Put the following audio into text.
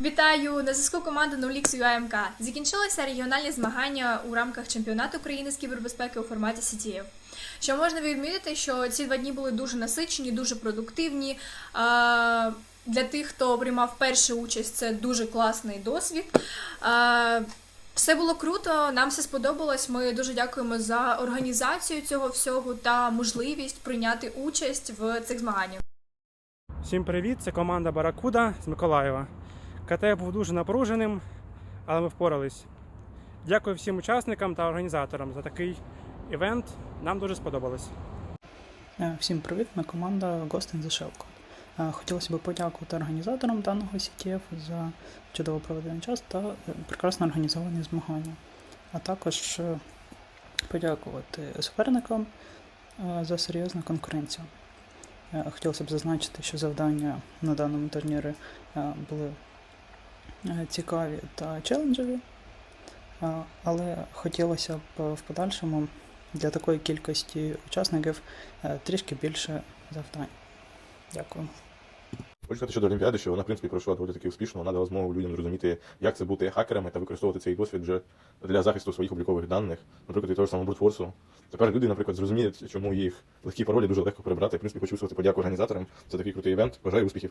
Вітаю на зв'язку команди NoLix UAMK. Закінчилися регіональні змагання у рамках чемпіонату України з кібербезпеки у форматі CTF. Що можна відмітити, що ці два дні були дуже насичені, дуже продуктивні. Для тих, хто приймав першу участь, це дуже класний досвід. Все було круто, нам все сподобалось. Ми дуже дякуємо за організацію цього всього та можливість прийняти участь в цих змаганнях. Всім привіт! Це команда Баракуда з Миколаєва. КТ був дуже напруженим, але ми впорались. Дякую всім учасникам та організаторам за такий івент. Нам дуже сподобалось. Е, Всім привіт, ми команда in the Е, Хотілося б подякувати організаторам даного CTF за чудово проведений час та е, прекрасно організовані змагання. А також е, подякувати суперникам за серйозну конкуренцію. Хотілося б зазначити, що завдання на даному турнірі були цікаві та челенджеві, Е, але хотілося б в подальшому для такої кількості учасників е, трішки більше завдань. Дякую. Хочу сказати щодо Олімпіади, що вона, в принципі, пройшла доволі таки успішно. Вона дала змогу людям зрозуміти, як це бути хакерами та використовувати цей досвід вже для захисту своїх облікових даних, наприклад, і того ж самого брутфорсу. Тепер люди, наприклад, зрозуміють, чому їх легкі паролі дуже легко перебрати. В принципі, хочу висловити подяку організаторам за такий крутий івент. Бажаю успіхів.